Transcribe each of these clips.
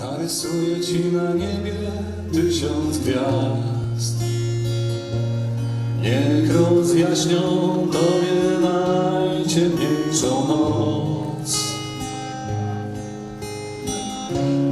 Narysuję ci na niebie tysiąc gwiazd. Niech rozjaśnią tobie najciemniejszą noc.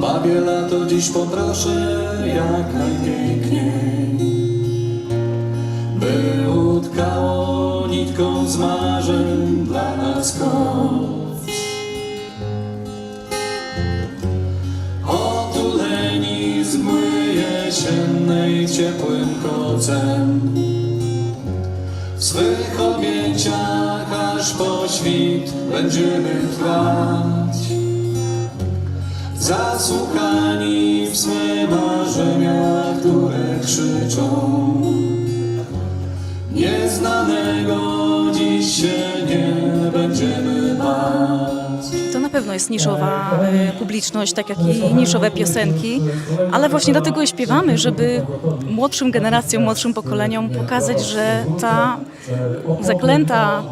Babie lato dziś poproszę jak najpiękniej. By utkało nitką z marzeń dla nas koc jesiennej ciepłym kocem. W swych objęciach aż po świt będziemy trwać. Zasłuchani w swe marzenia, które krzyczą. Nieznanego dziś się nie na pewno jest niszowa e, publiczność, tak jak i niszowe piosenki, ale właśnie dlatego je śpiewamy, żeby młodszym generacjom, młodszym pokoleniom pokazać, że ta zaklęta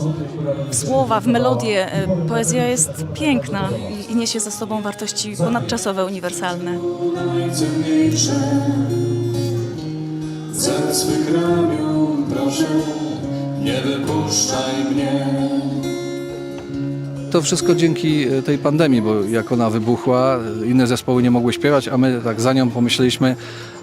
w słowa, w melodię e, poezja jest piękna i- niesie za sobą wartości ponadczasowe, uniwersalne. Ze swych ramion proszę nie wypuszczaj mnie To wszystko dzięki e, tej pandemii, bo jak ona wybuchła, e, inne zespoły nie mogły śpiewać, a my tak za nią pomyśleliśmy,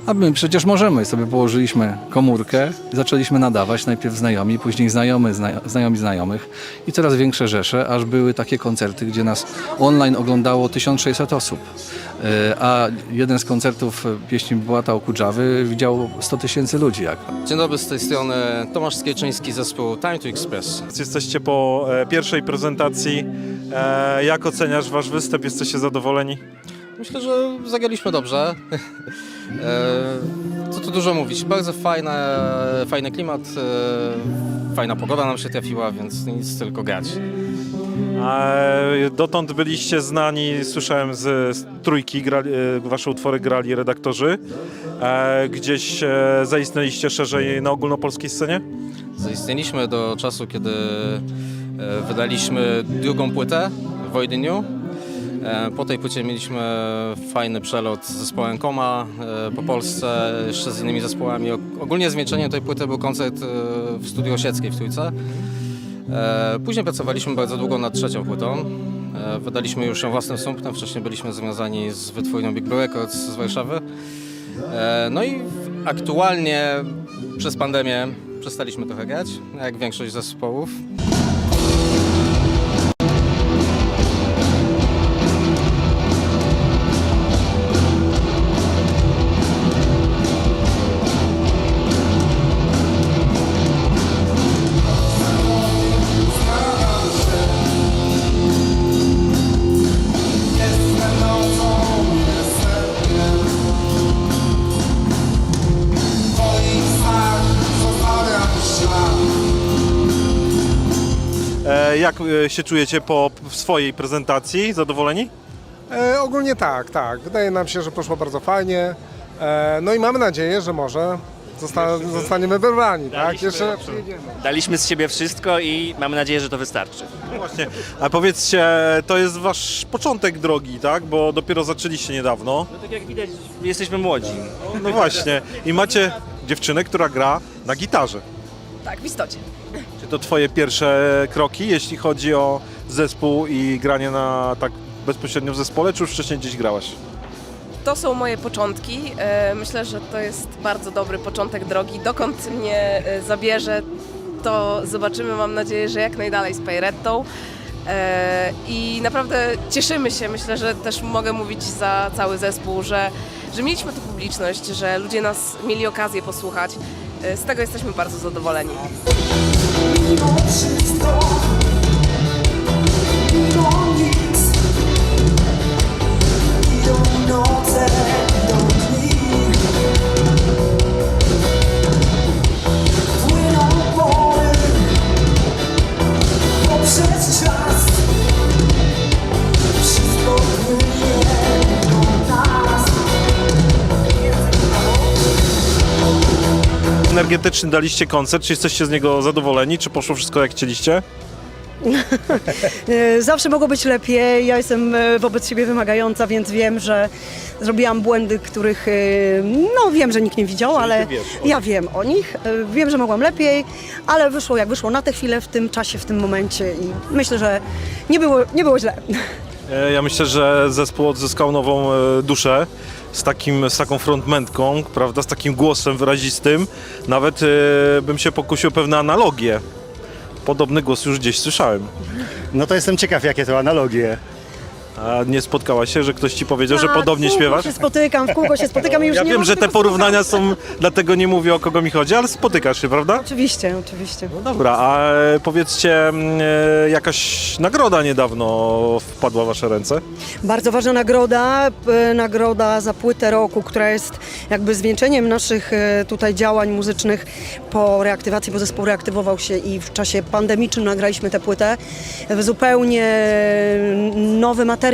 a my przecież możemy. Sobie położyliśmy komórkę, zaczęliśmy nadawać, najpierw znajomi, później znajomy, zna, znajomi znajomych i coraz większe rzesze, aż były takie koncerty, gdzie nas online oglądało 1600 osób. E, A jeden z koncertów pieśni Błata Okudżawy widziało 100 tysięcy ludzi. Jak. Dzień dobry, z tej strony Tomasz Skierczyński, zespół Time to Express. Jesteście po e, pierwszej prezentacji. E, jak oceniasz wasz występ? Jesteście zadowoleni? Myślę, że zagraliśmy dobrze. E, Co tu dużo mówić, bardzo fajne, fajny klimat, e, fajna pogoda nam się trafiła, więc nic, tylko grać. E, dotąd byliście znani, słyszałem z, z trójki, grali, e, wasze utwory grali redaktorzy. E, gdzieś e, zaistnieliście szerzej na ogólnopolskiej scenie? Zaistnieliśmy do czasu, kiedy e, wydaliśmy drugą płytę w Wojdyniu. E, Po tej płycie mieliśmy fajny przelot z zespołem Koma e, po Polsce, jeszcze z innymi zespołami. Ogólnie zwieńczeniem tej płyty był koncert e, w studiu Osieckiej w Trójce. Później pracowaliśmy bardzo długo nad trzecią płytą. Wydaliśmy już ją własnym sumptem, wcześniej byliśmy związani z wytwórnią Big Blue Records z Warszawy. No i aktualnie przez pandemię przestaliśmy trochę grać, jak większość zespołów. Jak e, się czujecie po swojej prezentacji? Zadowoleni? E, ogólnie tak, tak. Wydaje nam się, że poszło bardzo fajnie. E, no i mamy nadzieję, że może zosta- zostaniemy wyrwani, tak? Daliśmy- Jeszcze przyjedziemy. Daliśmy z siebie wszystko i mamy nadzieję, że to wystarczy. No Właśnie. A powiedzcie, to jest wasz początek drogi, tak? Bo dopiero zaczęliście niedawno. No tak jak widać, jesteśmy młodzi. No właśnie. I macie dziewczynę, która gra na gitarze. Tak, w istocie. To twoje pierwsze kroki, jeśli chodzi o zespół i granie na tak bezpośrednio w zespole, czy już wcześniej gdzieś grałaś? To są moje początki. E, Myślę, że to jest bardzo dobry początek drogi. Dokąd mnie e, zabierze, to zobaczymy. Mam nadzieję, że jak najdalej z Pejrettą. E, I naprawdę cieszymy się, myślę, że też mogę mówić za cały zespół, że, że mieliśmy tu publiczność, że ludzie nas mieli okazję posłuchać. Z tego jesteśmy bardzo zadowoleni. Mimo wszystko, mimo nic. Idą noce, Energetyczny daliście koncert, czy jesteście z niego zadowoleni, czy poszło wszystko jak chcieliście? E, Zawsze mogło być lepiej. Ja jestem e, wobec siebie wymagająca, więc wiem, że zrobiłam błędy, których e, no wiem, że nikt nie widział, ale ja wiem o nich. Wiem, że mogłam lepiej, ale wyszło jak wyszło na tę chwilę, w tym czasie, w tym momencie i myślę, że nie było, nie było źle. Ja myślę, że zespół odzyskał nową duszę z, takim, z taką frontmentką, prawda, z takim głosem wyrazistym. Nawet e, bym się pokusił o pewne analogie. Podobny głos już gdzieś słyszałem. No to jestem ciekaw, jakie to analogie. A nie spotkałaś się, że ktoś ci powiedział, że podobnie w kółko śpiewasz? się spotykam, w kółko się spotykam i już Ja nie wiem, że te tego porównania są, dlatego nie mówię o kogo mi chodzi, ale spotykasz się, prawda? Oczywiście, oczywiście. Dobra, a e, powiedzcie, mm, e, jakaś nagroda niedawno wpadła w wasze ręce? Bardzo ważna nagroda, e, nagroda za płytę roku, która jest jakby zwieńczeniem naszych e, tutaj działań muzycznych po reaktywacji, bo zespół reaktywował się i w czasie pandemicznym nagraliśmy tę płytę. W Zupełnie e, nowy materiał,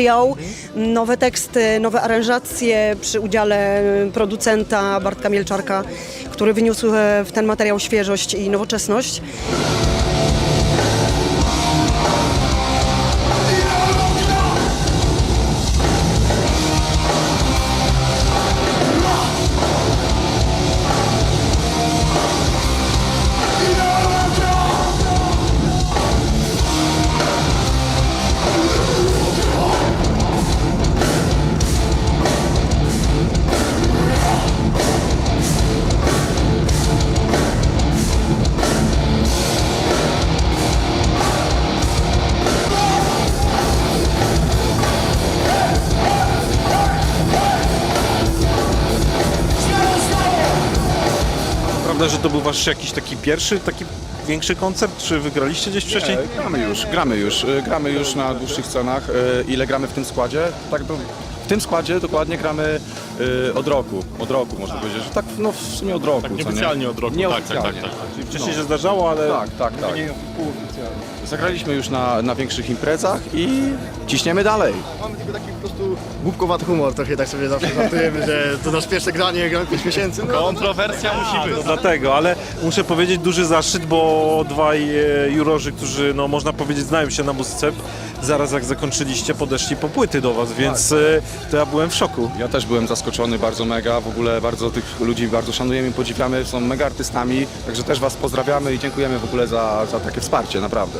nowe teksty, nowe aranżacje przy udziale producenta Bartka Mielczarka, który wyniósł e, w ten materiał świeżość i nowoczesność. Prawda, że to był wasz jakiś taki pierwszy, taki większy koncert, czy wygraliście gdzieś wcześniej? Nie, gramy już, gramy już, y, gramy już na dłuższych scenach. Y, Ile gramy w tym składzie? Tak, w tym składzie dokładnie gramy y, od roku, od roku można powiedzieć, że tak no w sumie od roku, tak, nieoficjalnie od roku, Nieoficjalnie. Czyli wcześniej się zdarzało, ale Tak, tak, tak. Zagraliśmy już na, na większych imprezach i ciśniemy dalej. Mamy tylko taki prostu głupkowaty humor, trochę tak sobie zawsze żartujemy, że to nasz pierwsze granie, gramy 5 miesięcy. No, Kontrowersja musi być. dlatego, ale muszę powiedzieć duży zaszczyt, bo dwaj e, jurorzy, którzy no można powiedzieć znają się na muzyce, zaraz jak zakończyliście podeszli po płyty do was, więc e, to ja byłem w szoku. Ja też byłem zaskoczony bardzo mega, w ogóle bardzo tych ludzi bardzo szanujemy i podziwiamy, są mega artystami, także też Was pozdrawiamy i dziękujemy w ogóle za, za takie wsparcie, naprawdę.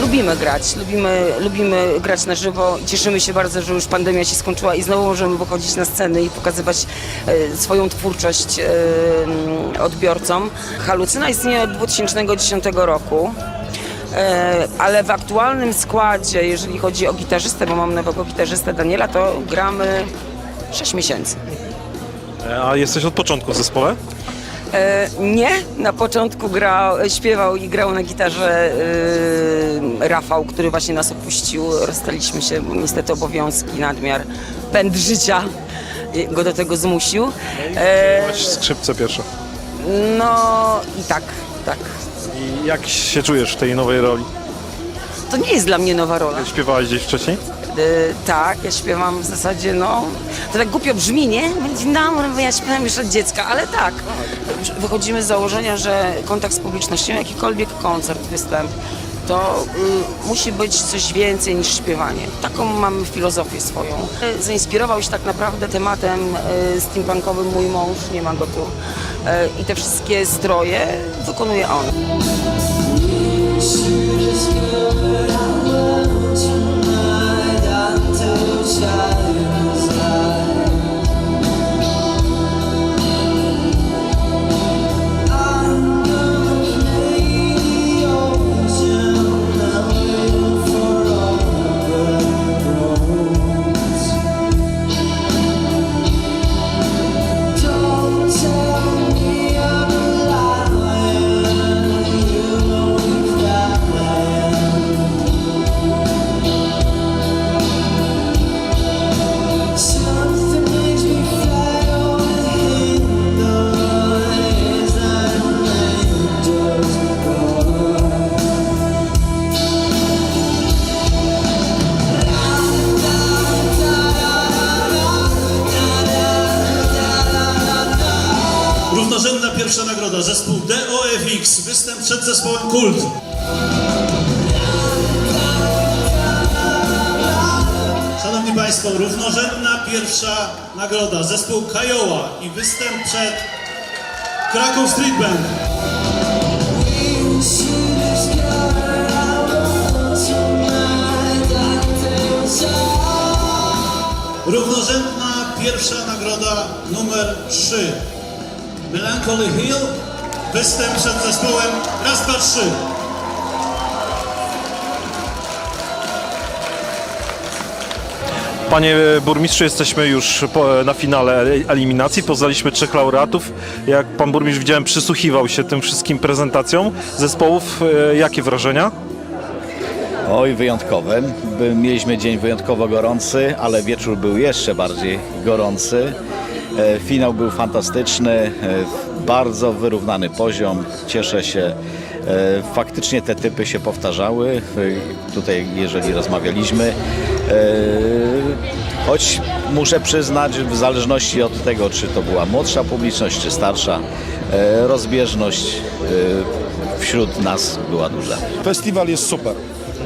Lubimy grać, lubimy, lubimy grać na żywo. Cieszymy się bardzo, że już pandemia się skończyła i znowu możemy wychodzić na sceny i pokazywać e, swoją twórczość e, mm, odbiorcom. Halucyna istnieje od 2010 roku. E, Ale w aktualnym składzie, jeżeli chodzi o gitarzystę, bo mam nowego gitarzystę Daniela, to gramy 6 miesięcy. E, A jesteś od początku w zespole? E, nie, na początku grał, śpiewał i grał na gitarze e, Rafał, który właśnie nas opuścił. Rozstaliśmy się, bo niestety obowiązki, nadmiar, pęd życia go do tego zmusił. E, skrzypce pierwsze. no i tak, tak. I jak się czujesz w tej nowej roli? To nie jest dla mnie nowa rola. Śpiewałeś gdzieś wcześniej? E, tak, ja śpiewam w zasadzie, no, to tak głupio brzmi, nie? Bo ja śpiewam już od dziecka, ale tak. Wychodzimy z założenia, że kontakt z publicznością, jakikolwiek koncert, występ, to y, musi być coś więcej niż śpiewanie. Taką mamy filozofię swoją. E, Zainspirował się tak naprawdę tematem y, steampunkowym mój mąż, nie ma go tu. E, I te wszystkie stroje wykonuje on. Pierwsza nagroda. Zespół DOFX. Występ przed zespołem Kult. Szanowni Państwo, równorzędna pierwsza nagroda. Zespół Kajoła i występ przed Kraków Street Band. Równorzędna pierwsza nagroda numer 3. Melancholy Hill. Występ przed zespołem Raz, dwa, trzy. Panie burmistrzu, jesteśmy już po, na finale eliminacji. Poznaliśmy trzech laureatów. Jak pan burmistrz widziałem, przysłuchiwał się tym wszystkim prezentacjom zespołów. E, Jakie wrażenia? Oj, wyjątkowe. Mieliśmy dzień wyjątkowo gorący, ale wieczór był jeszcze bardziej gorący. E, Finał był fantastyczny, e, bardzo wyrównany poziom. Cieszę się. E, Faktycznie te typy się powtarzały. Tutaj, jeżeli rozmawialiśmy, choć muszę przyznać, w zależności od tego, czy to była młodsza publiczność, czy starsza, rozbieżność wśród nas była duża. Festiwal jest super.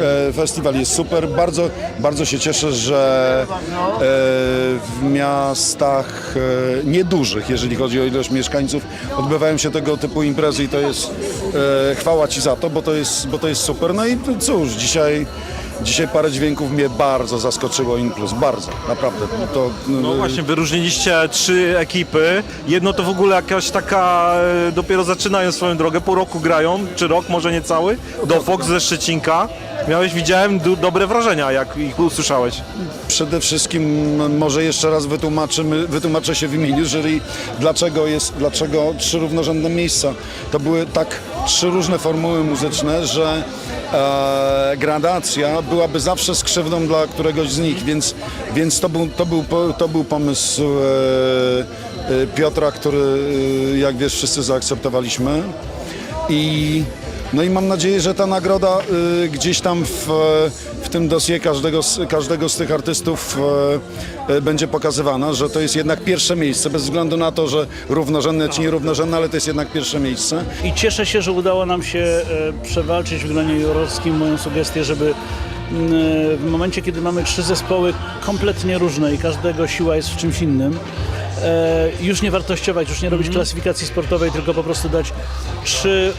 E, Festiwal jest super. Bardzo, bardzo się cieszę, że e, w miastach e, niedużych, jeżeli chodzi o ilość mieszkańców, odbywają się tego typu imprezy i to jest chwała Ci za to, bo to jest, bo to jest super. No i cóż, dzisiaj, dzisiaj parę dźwięków mnie bardzo zaskoczyło in plus. Bardzo, naprawdę. To, No właśnie, wyróżniliście trzy ekipy. Jedno to w ogóle jakaś taka, dopiero zaczynają swoją drogę, po roku grają, czy rok, może nie cały, do Fox ze Szczecinka. Miałeś, widziałem, dobre wrażenia, jak ich usłyszałeś. Przede wszystkim może jeszcze raz wytłumaczymy, wytłumaczę się w imieniu jury, dlaczego jest, dlaczego trzy równorzędne miejsca. To były tak trzy różne formuły muzyczne, że e, gradacja byłaby zawsze skrzywdą dla któregoś z nich, więc, więc to, był, to, był, to był pomysł e, e, Piotra, który, e, jak wiesz, wszyscy zaakceptowaliśmy. I, no i mam nadzieję, że ta nagroda y, gdzieś tam w, w tym dosie każdego, z- każdego z tych artystów y, y, będzie pokazywana, że to jest jednak pierwsze miejsce, bez względu na to, że równorzędne czy nierównorzędne, ale to jest jednak pierwsze miejsce. I cieszę się, że udało nam się e, przewalczyć w gronie jurorskim moją sugestię, żeby e, w momencie, kiedy mamy trzy zespoły kompletnie różne i każdego siła jest w czymś innym, już nie wartościować, już nie robić klasyfikacji sportowej, tylko po prostu dać trzy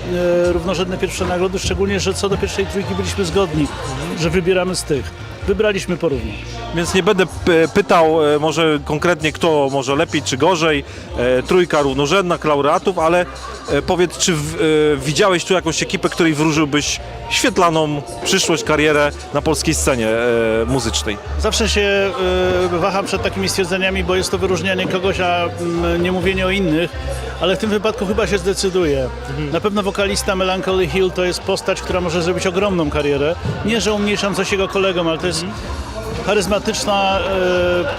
e, równorzędne pierwsze nagrody, szczególnie, że co do pierwszej trójki byliśmy zgodni, że wybieramy z tych. Wybraliśmy porówno. Więc nie będę pytał e, może konkretnie kto może lepiej czy gorzej, e, trójka równorzędna laureatów, ale e, powiedz, czy w, e, widziałeś tu jakąś ekipę, której wróżyłbyś świetlaną przyszłość, karierę na polskiej scenie e, muzycznej? Zawsze się y, waham przed takimi stwierdzeniami, bo jest to wyróżnianie kogoś, a mm, nie mówienie o innych, ale w tym wypadku chyba się zdecyduje. Na pewno wokalista Melancholy Hill to jest postać, która może zrobić ogromną karierę. Nie, że umniejszam coś jego kolegom, ale to jest charyzmatyczna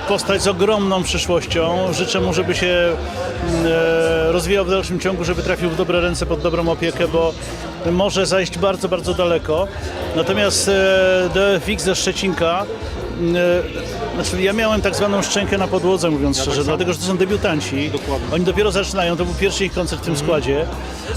y, postać z ogromną przyszłością. Życzę mu, żeby się y, rozwijał w dalszym ciągu, żeby trafił w dobre ręce, pod dobrą opiekę, bo może zajść bardzo, bardzo daleko. Natomiast e, DFX ze Szczecinka e, znaczy ja miałem tak zwaną szczękę na podłodze, mówiąc szczerze, dlatego że to są debiutanci. Oni dopiero zaczynają, to był pierwszy ich koncert w tym składzie,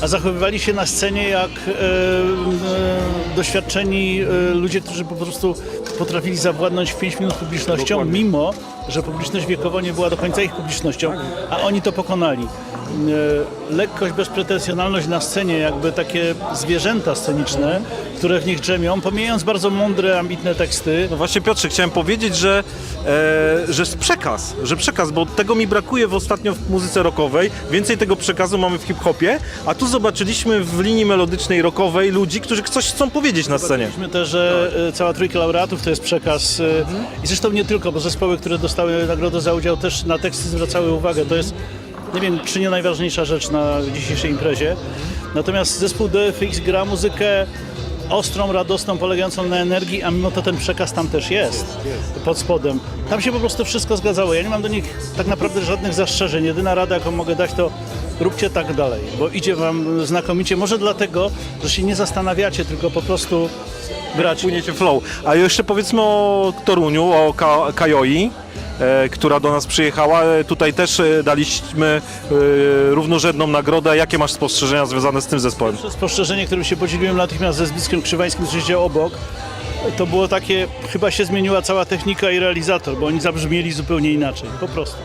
a zachowywali się na scenie jak e, e, doświadczeni e, ludzie, którzy po prostu potrafili zawładnąć w 5 minut publicznością, mimo że publiczność wiekowo nie była do końca ich publicznością, a oni to pokonali. E, lekkość, bezpretensjonalność na scenie, jakby takie zwierzęta sceniczne, które w nich drzemią, pomijając bardzo mądre, ambitne teksty. No właśnie Piotrze, chciałem powiedzieć, że, e, że jest przekaz, że przekaz, bo tego mi brakuje w ostatnio w muzyce rockowej. Więcej tego przekazu mamy w hip-hopie, a tu zobaczyliśmy w linii melodycznej rockowej ludzi, którzy coś chcą powiedzieć na scenie. Zobaczyliśmy też, że e, cała trójka laureatów to jest przekaz. e, I zresztą nie tylko, bo zespoły, które dostały nagrodę za udział też na teksty zwracały uwagę. To jest, nie wiem, czy nie najważniejsza rzecz na dzisiejszej imprezie. Natomiast zespół DFX gra muzykę ostrą, radosną, polegającą na energii, a mimo to ten przekaz tam też jest, pod spodem. Tam się po prostu wszystko zgadzało. Ja nie mam do nich tak naprawdę żadnych zastrzeżeń. Jedyna rada, jaką mogę dać, to róbcie tak dalej, bo idzie wam znakomicie. Może dlatego, że się nie zastanawiacie, tylko po prostu grać. Płyniecie flow. A jeszcze powiedzmy o Toruniu, o Ka- Kajoi. E, która do nas przyjechała. E, Tutaj też e, daliśmy równorzędną nagrodę. Jakie masz spostrzeżenia związane z tym zespołem? Spostrzeżenie, którym się podzieliłem natychmiast ze Zbigniewem Krzywańskim, który siedział obok, to było takie, chyba się zmieniła cała technika i realizator, bo oni zabrzmieli zupełnie inaczej, po prostu.